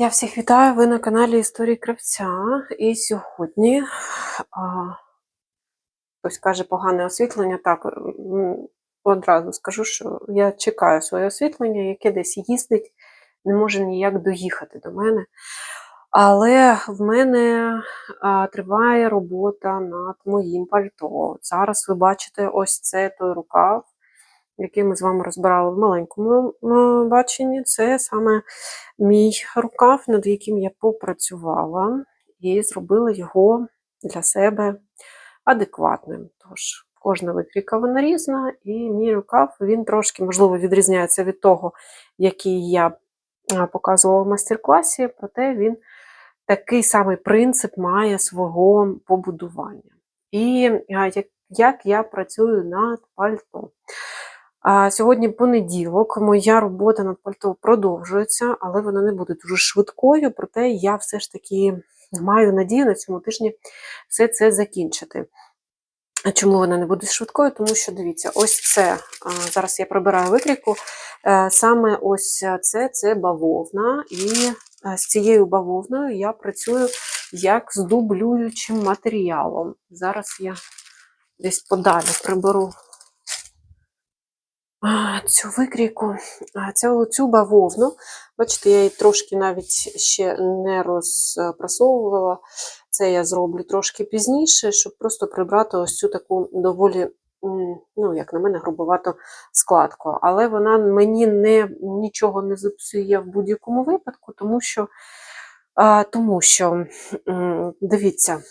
Я всіх вітаю, ви на каналі Історії Кравця. І сьогодні а, хтось каже погане освітлення. Так, одразу скажу, що я чекаю своє освітлення, яке десь їздить, не може ніяк доїхати до мене. Але в мене а, триває робота над моїм пальто. Зараз ви бачите ось це той рукав, який ми з вами розбирали в маленькому баченні. Це саме мій рукав, над яким я попрацювала, і зробила його для себе адекватним. Тож, кожна викрійка вона різна, і мій рукав він трошки, можливо, відрізняється від того, який я показувала в майстер-класі, проте він такий самий принцип має свого побудування. І як, я працюю над пальто. Сьогодні понеділок, моя робота над пальто продовжується, але вона не буде дуже швидкою, проте я все ж таки маю надію на цьому тижні все це закінчити. Чому вона не буде швидкою? Тому що дивіться, ось це зараз я прибираю викрійку. е, Саме ось це це бавовна, і е, з цією бавовною я працюю як з дублюючим матеріалом. Зараз я десь подалі приберу цю викрійку, цю, цю бавовну. Бачите, я її трошки навіть ще не розпрасовувала. Це я зроблю трошки пізніше, щоб просто прибрати ось цю таку доволі, ну, як на мене, грубовато складку. Але вона мені не, нічого не зіпсує в будь-якому випадку, тому що, тому що дивіться,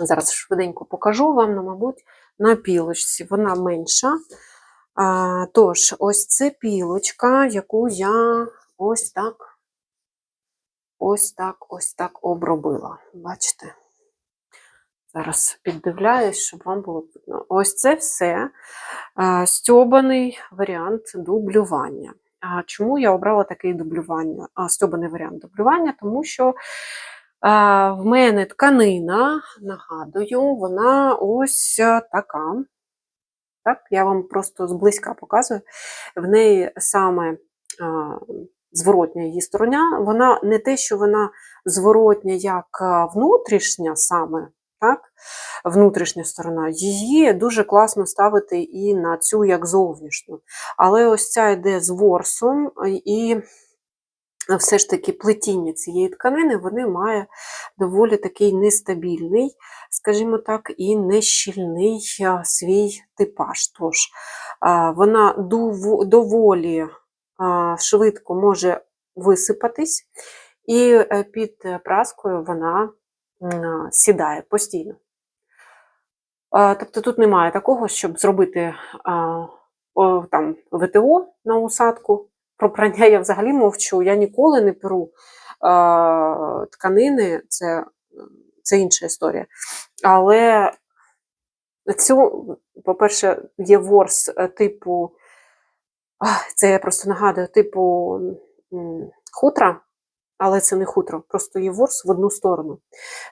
зараз швиденько покажу вам, ну, мабуть, на пілочці вона менша. А, тож, ось це пілочка, яку я ось так, ось так, ось так обробила. Бачите? Зараз піддивляюсь, щоб вам було видно. Ось це все стьобаний варіант дублювання. А чому я обрала такий дублювання, стьобаний варіант дублювання? Тому що в мене тканина, нагадую, вона ось така. Так, я вам просто зблизька показую. В неї саме зворотня її стороня, вона не те, що вона зворотня як внутрішня саме, так, внутрішня сторона, її дуже класно ставити і на цю як зовнішню. Але ось ця йде з ворсом, і все ж таки плетіння цієї тканини вони має доволі такий нестабільний, скажімо так, і нещільний свій типаж. Тож вона доволі швидко може висипатись, і е, під праскою вона сідає постійно. Тобто тут немає такого, щоб зробити там, ВТО на усадку. Про прання я взагалі мовчу. Я ніколи не перу тканини, це, це інша історія. Але цю, по-перше, є ворс е, типу, це я просто нагадую, типу хутра, але це не хутро, просто є ворс в одну сторону.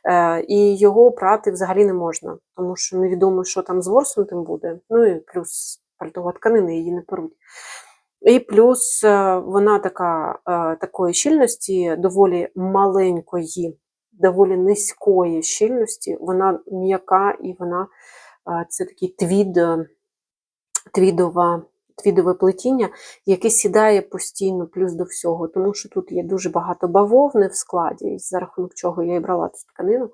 Е, і його прати взагалі не можна, тому що невідомо, що там з ворсом тим буде. Ну і плюс пальтова тканина її не перуть. І плюс е, вона така, е, такої щільності, доволі маленької, доволі низької щільності, вона м'яка і вона е, це такий твід, твідова, твідове плетіння, яке сідає постійно плюс до всього, тому що тут є дуже багато бавовни в складі, за рахунок чого я і брала цю тканину,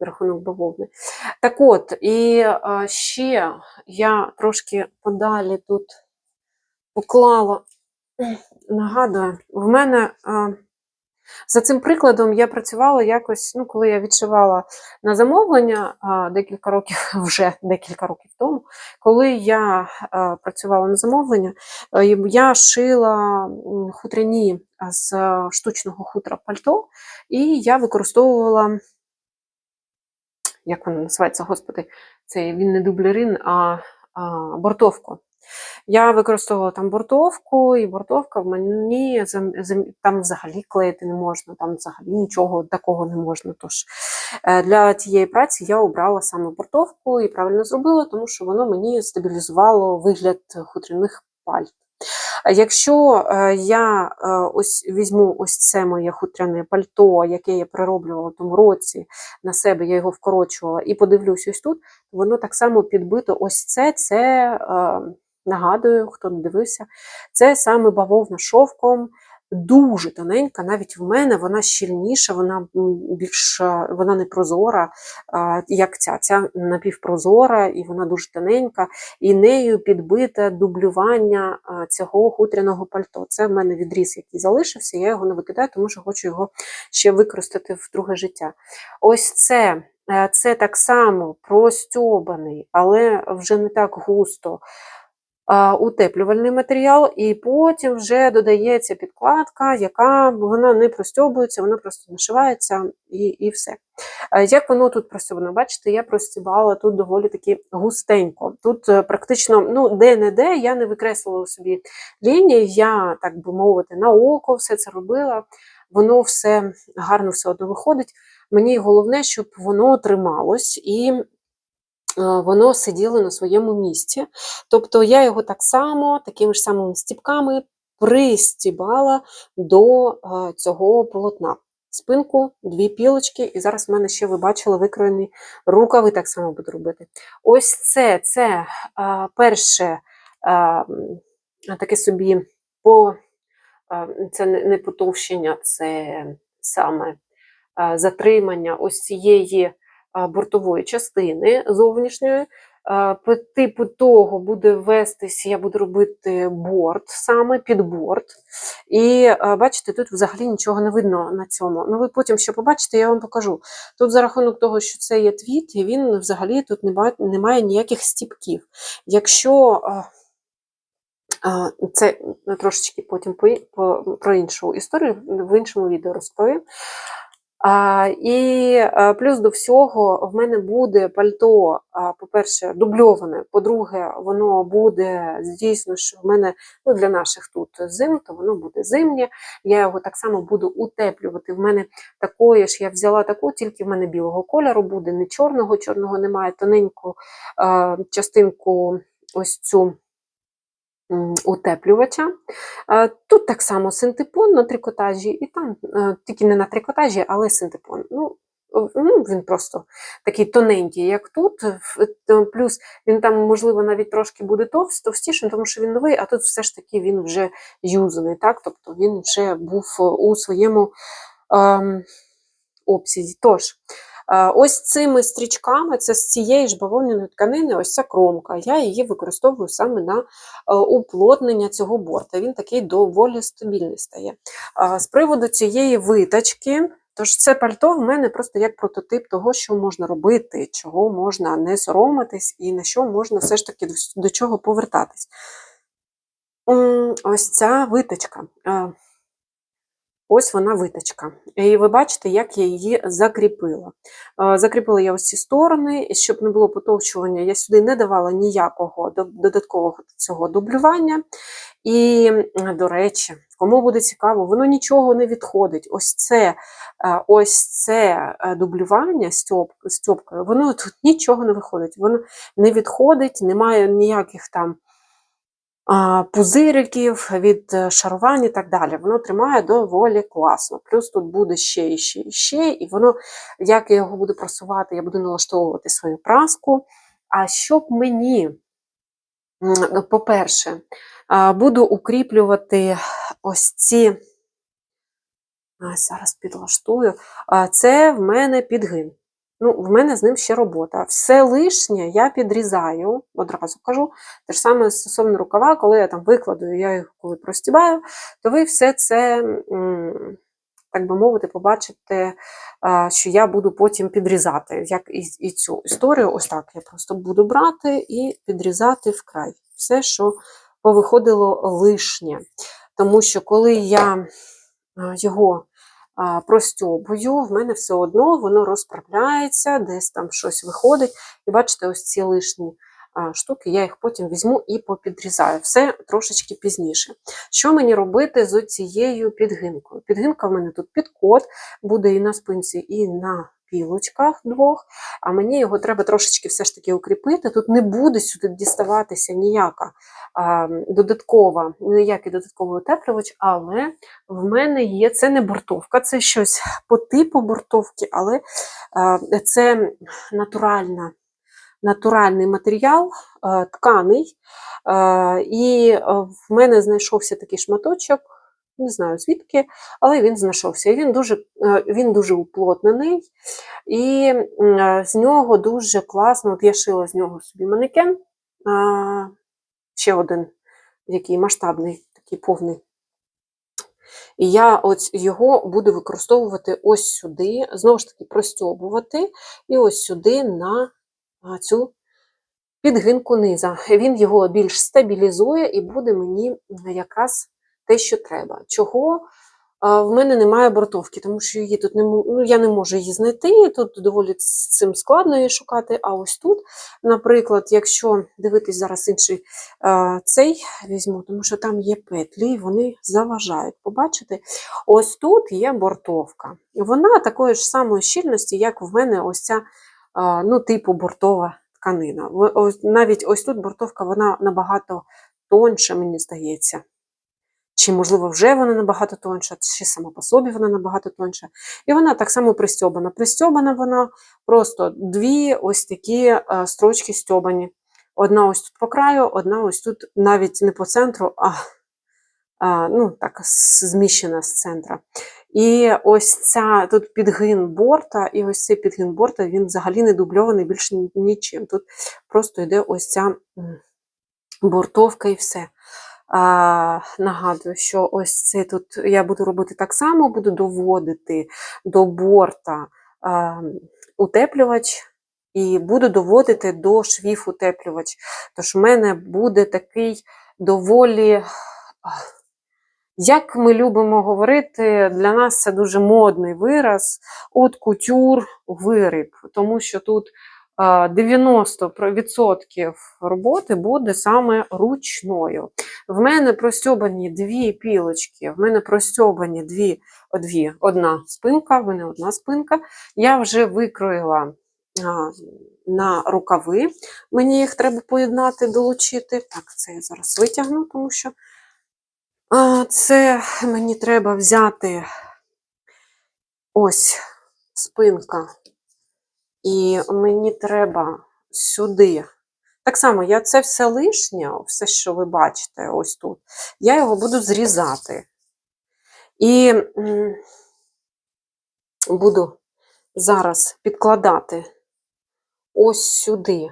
рахунок бавовни. Так от, і ще я трошки подалі тут поклала, нагадую, в мене а, за цим прикладом я працювала якось, ну, коли я відшивала на замовлення а, декілька років, вже декілька років тому, коли я а, працювала на замовлення, а, я шила хутряні з а, штучного хутра пальто, і я використовувала, як вона називається, господи, це він не дублерин, а, а бортовку. Я використовувала там бортовку, і бортовка в мені там взагалі клеїти не можна, там взагалі нічого такого не можна. Тож е, для тієї праці я обрала саме бортовку і правильно зробила, тому що воно мені стабілізувало вигляд хутряних пальт. Якщо е, я е, ось візьму ось це моє хутряне пальто, яке я перероблювала в тому році на себе, я його вкорочувала, і подивлюсь ось тут, воно так само підбито. Ось це, це нагадую, хто не дивився, це саме бавовна шовком. Дуже тоненька, навіть в мене вона щільніша, вона більш вона не прозора, як ця. Ця напівпрозора, і вона дуже тоненька, і нею підбите дублювання цього хутряного пальто. Це в мене відріз, який залишився, я його не викидаю, тому що хочу його ще використати в друге життя. Ось це. е, Це так само простьобаний, але вже не так густо утеплювальний матеріал, і потім вже додається підкладка, яка вона не простьобується, вона просто нашивається і, і все. Як воно тут простьобано? Бачите, я простібала тут доволі таки густенько. Тут е, практично ну, де-не-де я не викреслила собі лінії, я, так би мовити, на око все це робила. Воно все гарно все одно виходить. Мені головне, щоб воно трималось і е, воно сиділо на своєму місці. Тобто я його так само, такими ж самими стіпками пристібала до е, цього полотна. Спинку, дві пілочки, і зараз в мене ще ви бачили викроєні рукави, так само буду робити. Ось це, це е, перше е, м, таке собі по, е, це не, потовщення, це саме е, затримання ось цієї а, бортової частини зовнішньої. По типу того буде вестись, я буду робити борт саме під борт. І бачите, тут взагалі нічого не видно на цьому. Ну, ви потім що побачите, я вам покажу. Тут за рахунок того, що це є твіт, він взагалі тут немає, немає ніяких стіпків. Якщо це трошечки потім по, по, про іншу історію в іншому відео розповім. І а, плюс до всього в мене буде пальто, по-перше, дубльоване. По-друге, воно буде, звісно, що в мене ну, для наших тут зим, то воно буде зимнє. Я його так само буду утеплювати. В мене такої ж я взяла таку, тільки в мене білого кольору буде, не чорного, чорного немає, тоненьку а, частинку ось цю утеплювача. Е, Тут так само синтепон на трикотажі, і там е, тільки не на трикотажі, але синтепон. Ну, ну, він просто такий тоненький, як тут. Плюс він там, можливо, навіть трошки буде товст, товстішим, тому що він новий, а тут все ж таки він вже юзаний, так? Тобто він вже був е, у своєму ем, обсязі. Тож, е, ось цими стрічками, це з цієї ж бавовняної тканини, ось ця кромка. Я її використовую саме на е, уплотнення цього борта. Він такий доволі стабільний стає. З приводу цієї виточки, тож це пальто в мене просто як прототип того, що можна робити, чого можна не соромитись і на що можна все ж таки до чого повертатись. Ось ця виточка. Ось вона виточка. І ви бачите, як я її закріпила. Е, Закріпила я ось ці сторони, щоб не було потовчування, я сюди не давала ніякого додаткового цього дублювання. І, до речі, кому буде цікаво, воно нічого не відходить. Ось це, е, ось це е, дублювання стьоп, стьопкою, воно тут нічого не виходить. Воно не відходить, немає ніяких там пузириків від е, шарувань і так далі. Воно тримає доволі класно. Плюс тут буде ще і ще і ще, і воно, як я його буду просувати, я буду налаштовувати свою праску. А щоб мені, по-перше, буду укріплювати ось ці, зараз підлаштую, це в мене підгин. Ну, в мене з ним ще робота. Все лишнє я підрізаю, одразу кажу. Те ж саме стосовно рукава, коли я там викладу, я їх коли простібаю, то ви все це, так би мовити, побачите, що я буду потім підрізати. Як і, цю історію, ось так я просто буду брати і підрізати вкрай. Все, що повиходило лишнє. Тому що коли я його простьобую, в мене все одно воно розправляється, десь там щось виходить. І бачите, ось ці лишні штуки, я їх потім візьму і попідрізаю. Все трошечки пізніше. Що мені робити з цією підгинкою? Підгинка в мене тут під код, буде і на спинці, і на пілочках двох, а мені його треба трошечки все ж таки укріпити. Тут не буде сюди діставатися ніяка а, додаткова, ніякий додатковий утеплювач, але в мене є це не бортовка, це щось по типу бортовки, але а, це натуральна. Натуральний матеріал, е, тканий, Е, і в мене знайшовся такий шматочок, не знаю звідки, але він знайшовся. Він дуже, е, він дуже уплотнений, і е, з нього дуже класно. От я шила з нього собі манекен, ще один, який масштабний, такий повний. І я от його буду використовувати ось сюди, знову ж таки, простьобувати, і ось сюди на цю підгинку низа. Він його більш стабілізує і буде мені якраз те, що треба. Чого в мене немає бортовки, тому що її тут не ну, я не можу її знайти. Тут доволі з цим складно її шукати. А ось тут, наприклад, якщо дивитись зараз інший цей візьму, тому що там є петлі, і вони заважають. Побачите, ось тут є бортовка. Вона такої ж самої щільності, як в мене ось ця, ну, типу бортова тканина. Навіть ось тут бортовка, вона набагато тонша, мені здається. Чи, можливо, вже вона набагато тонша, чи сама по собі вона набагато тонша. І вона так само пристьобана. Пристьобана вона просто дві ось такі е, строчки стьобані. Одна ось тут по краю, одна ось тут навіть не по центру, а, а ну, так, зміщена з центра. І ось ця тут підгин борта, і ось цей підгин борта, він взагалі не дубльований більше нічим. Тут просто йде ось ця бортовка і все. Нагадую, що ось це тут я буду робити так само, буду доводити до борта утеплювач і буду доводити до швів утеплювач. Тож в мене буде такий доволі. Як ми любимо говорити, для нас це дуже модний вираз от кутюр виріб, тому що тут 90% роботи буде саме ручною. В мене простьобані дві пілочки, в мене простьобані дві, дві, одна спинка, в мене одна спинка. Я вже викроїла на рукави, мені їх треба поєднати, долучити. Так, це я зараз витягну, тому що це мені треба взяти ось спинка. І мені треба сюди. Так само, я це все лишнє, все, що ви бачите ось тут, я його буду зрізати. І буду зараз підкладати ось сюди.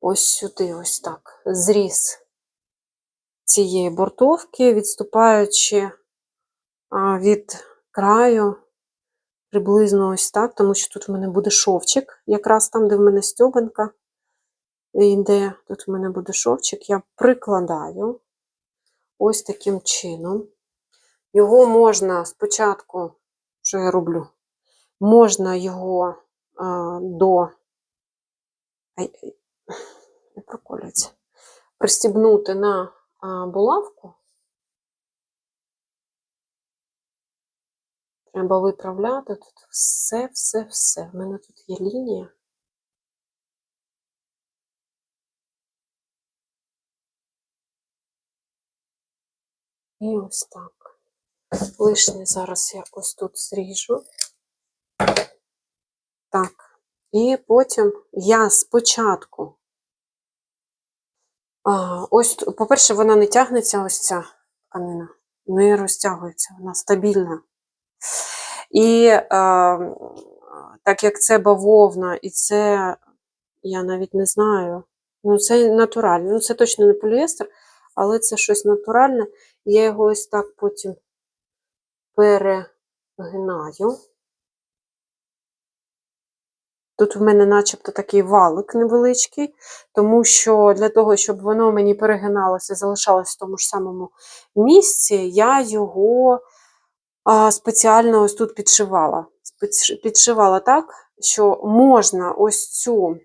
Ось сюди, ось так. Зріз цієї бортовки, відступаючи від краю приблизно ось так, тому що тут в мене буде шовчик, якраз там, де в мене стьобанка йде, тут в мене буде шовчик, я прикладаю ось таким чином. Його можна спочатку, що я роблю, можна його а, до. Ай, не проколюється. Пристібнути на булавку. Треба виправляти тут все, все, все. В мене тут є лінія. І ось так. Лишнє зараз я ось тут зріжу. Так. І потім я спочатку. А, ось, по-перше, вона не тягнеться, ось ця тканина. Не розтягується, вона стабільна. І е, так як це бавовна, і це, я навіть не знаю, ну це натуральне. Ну, це точно не поліестер, але це щось натуральне. Я його ось так потім перегинаю. Тут в мене начебто такий валик невеличкий, тому що для того, щоб воно мені перегиналося, залишалось в тому ж самому місці, я його спеціально ось тут підшивала. Підшивала так, що можна ось цю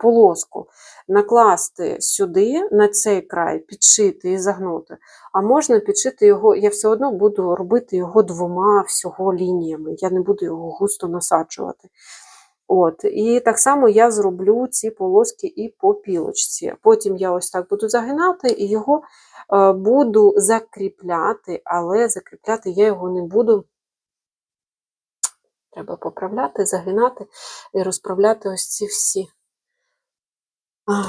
полоску накласти сюди, на цей край, підшити і загнути, а можна підшити його, я все одно буду робити його двома всього лініями. Я не буду його густо насаджувати. От, І так само я зроблю ці полоски і по пілочці. Потім я ось так буду загинати і його е, буду закріпляти, але закріпляти я його не буду. Треба поправляти, загинати і розправляти ось ці всі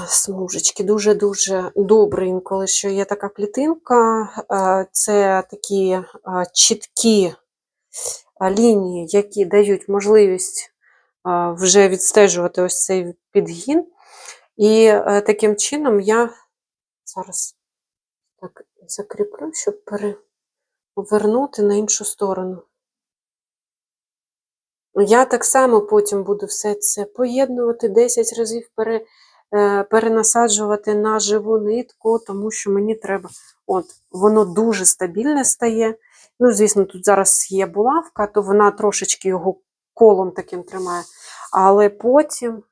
смужечки. Дуже-дуже добре інколи, що є така клітинка. Е, Це такі е, чіткі лінії, які дають можливість вже відстежувати ось цей підгін. І е, таким чином я зараз так закріплю, щоб перевернути на іншу сторону. Я так само потім буду все це поєднувати 10 разів пере, е, перенасаджувати на живу нитку, тому що мені треба, от, воно дуже стабільне стає. Ну, звісно, тут зараз є булавка, то вона трошечки його колом таким тримає. Але потім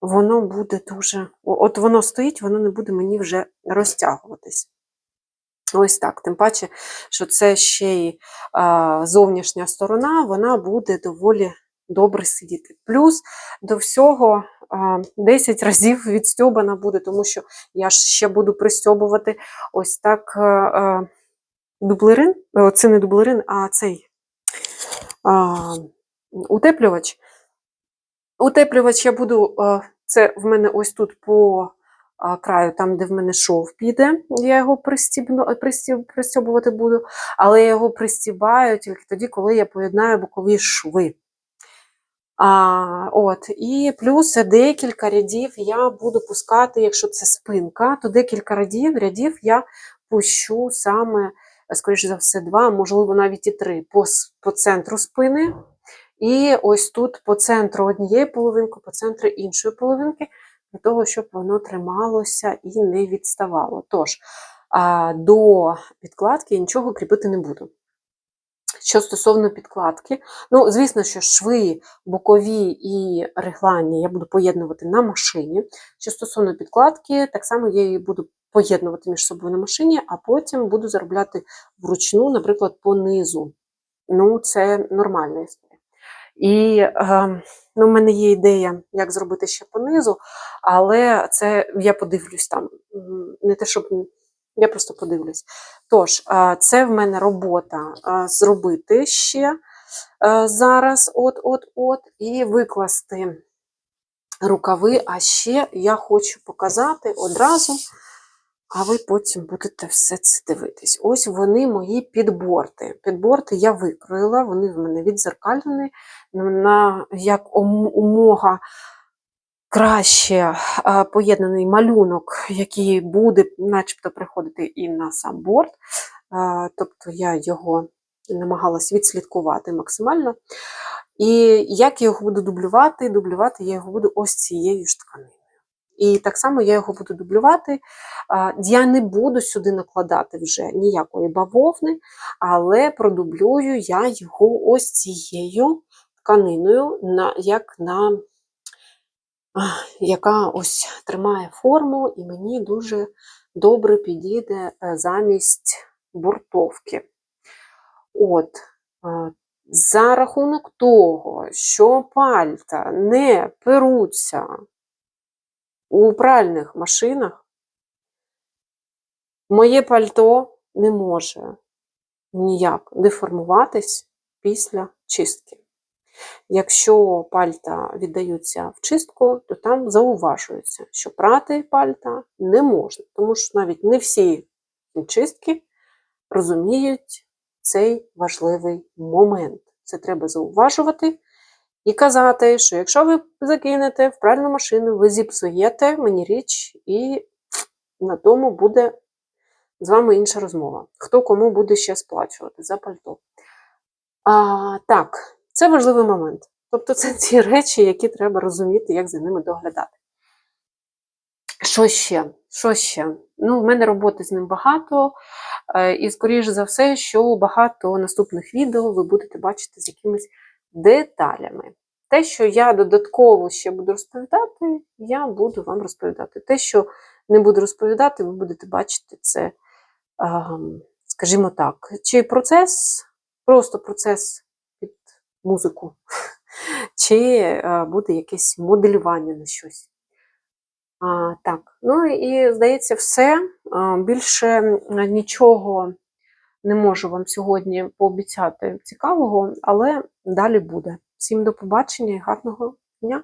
воно буде дуже. От воно стоїть, воно не буде мені вже розтягуватись. Ось так. Тим паче, що це ще й зовнішня сторона, вона буде доволі добре сидіти. Плюс до всього а, 10 разів відстьобана буде, тому що я ж ще буду пристьобувати ось так дублерин. Це не дублерин, а цей утеплювач. Утеплювач я буду, це в мене ось тут по краю, там, де в мене шов піде, я його пристібну, пристіб, пристібувати буду, але я його пристібаю тільки тоді, коли я поєднаю бокові шви. А, от, І плюс декілька рядів я буду пускати, якщо це спинка, то декілька рядів, рядів я пущу саме, скоріш за все, два, можливо, навіть і три по, по центру спини. І ось тут по центру однієї половинки, по центру іншої половинки, для того, щоб воно трималося і не відставало. Тож, до підкладки я нічого кріпити не буду. Що стосовно підкладки, ну, звісно, що шви бокові і реглання я буду поєднувати на машині. Що стосовно підкладки, так само я її буду поєднувати між собою на машині, а потім буду заробляти вручну, наприклад, по низу. Ну, це нормальна історія. І е, ну, в мене є ідея, як зробити ще по низу, але це я подивлюсь там. Не те, щоб я просто подивлюсь. Тож, е, це в мене робота е, зробити ще е, зараз, от-от-от, і викласти рукави. А ще я хочу показати одразу, а ви потім будете все це дивитись. Ось вони мої підборти. Підборти я викроїла, вони в мене відзеркалені на як умога краще поєднаний малюнок, який буде начебто приходити і на сам борт. Тобто я його намагалась відслідкувати максимально. І як я його буду дублювати? Дублювати я його буду ось цією ж тканиною. І так само я його буду дублювати. Я не буду сюди накладати вже ніякої бавовни, але продублюю я його ось цією тканиною, на, як на, яка ось тримає форму, і мені дуже добре підійде е, замість бортовки. От, за рахунок того, що пальта не перуться у пральних машинах, моє пальто не може ніяк деформуватись після чистки. Якщо пальта віддаються в чистку, то там зауважується, що прати пальта не можна, тому що навіть не всі чистки розуміють цей важливий момент. Це треба зауважувати і казати, що якщо ви закинете в пральну машину, ви зіпсуєте мені річ, і на тому буде з вами інша розмова. Хто кому буде ще сплачувати за пальто. А, так, це важливий момент. Тобто це ті речі, які треба розуміти, як за ними доглядати. Що ще? Що ще? Ну, в мене роботи з ним багато, е, і, скоріш за все, що багато наступних відео ви будете бачити з якимись деталями. Те, що я додатково ще буду розповідати, я буду вам розповідати. Те, що не буду розповідати, ви будете бачити це, скажімо так, чи процес, просто процес під музику, чи е, буде якесь моделювання на щось. А, так, ну і здається, все. Більше нічого не можу вам сьогодні пообіцяти цікавого, але далі буде. Всім до побачення і гарного дня!